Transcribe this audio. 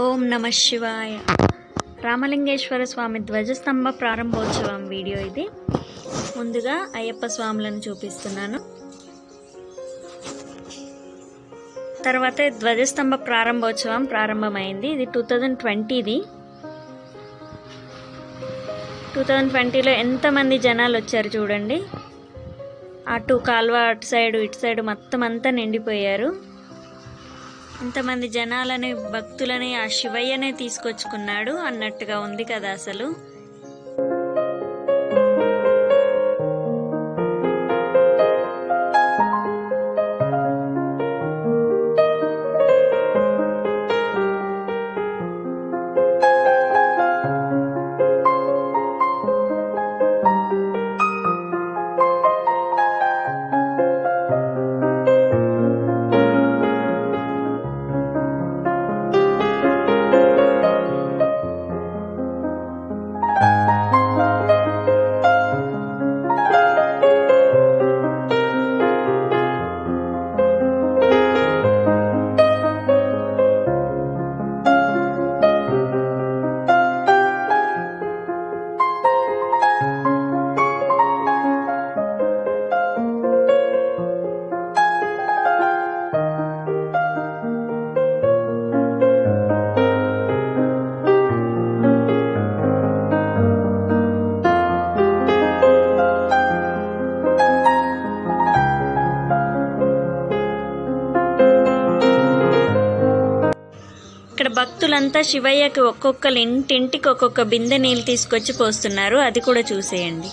ఓం నమ శివాయ. రామలింగేశ్వర స్వామి ధ్వజస్తంభ ప్రారంభోత్సవం వీడియో ఇది. ముందుగా అయ్యప్ప స్వాములను చూపిస్తున్నాను. తర్వాత ధ్వజస్తంభ ప్రారంభోత్సవం ప్రారంభమైంది. ఇది టూ థౌజండ్ ట్వంటీది టూ థౌజండ్ ట్వంటీలో ఎంతమంది జనాలు వచ్చారు చూడండి. అటు కాల్వ అటు సైడు ఇటు సైడు మొత్తం అంతా నిండిపోయారు. ఇంతమంది జనాలని భక్తులని ఆ శివయ్యనే తీసుకొచ్చుకున్నాడు అన్నట్టుగా ఉంది కదా అసలు. భక్తులంతా శివయ్యకి ఒక్కొక్కరు ఇంటింటికి ఒక్కొక్క బిందె నీళ్ళు తీసుకొచ్చి పోస్తున్నారు. అది కూడా చూసేయండి.